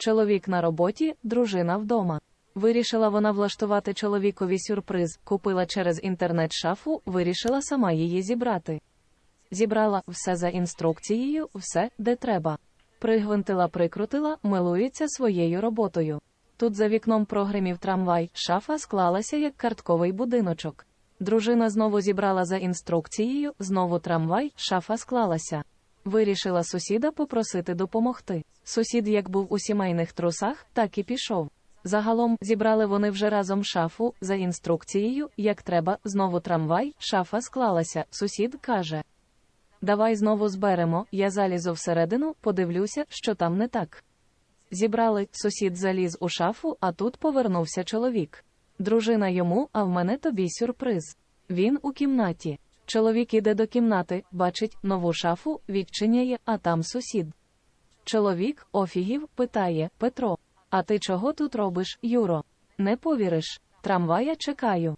Чоловік на роботі, дружина вдома. Вирішила вона влаштувати чоловікові сюрприз, купила через інтернет шафу, вирішила сама її зібрати. Зібрала все за інструкцією, все, де треба. Пригвинтила, прикрутила, милується своєю роботою. Тут за вікном прогримів трамвай, шафа склалася як картковий будиночок. Дружина знову зібрала за інструкцією, знову трамвай, шафа склалася. Вирішила сусіда попросити допомогти. Сусід як був у сімейних трусах, так і пішов. Загалом зібрали вони вже разом шафу за інструкцією, як треба, знову трамвай, шафа склалася. Сусід каже: Давай знову зберемо, я залізу всередину, подивлюся, що там не так. Зібрали, сусід заліз у шафу, а тут повернувся чоловік. Дружина йому, а в мене тобі сюрприз. Він у кімнаті. Чоловік іде до кімнати, бачить нову шафу, відчиняє, а там сусід. Чоловік, офігів, питає Петро: А ти чого тут робиш, Юро? Не повіриш. Трамвая чекаю.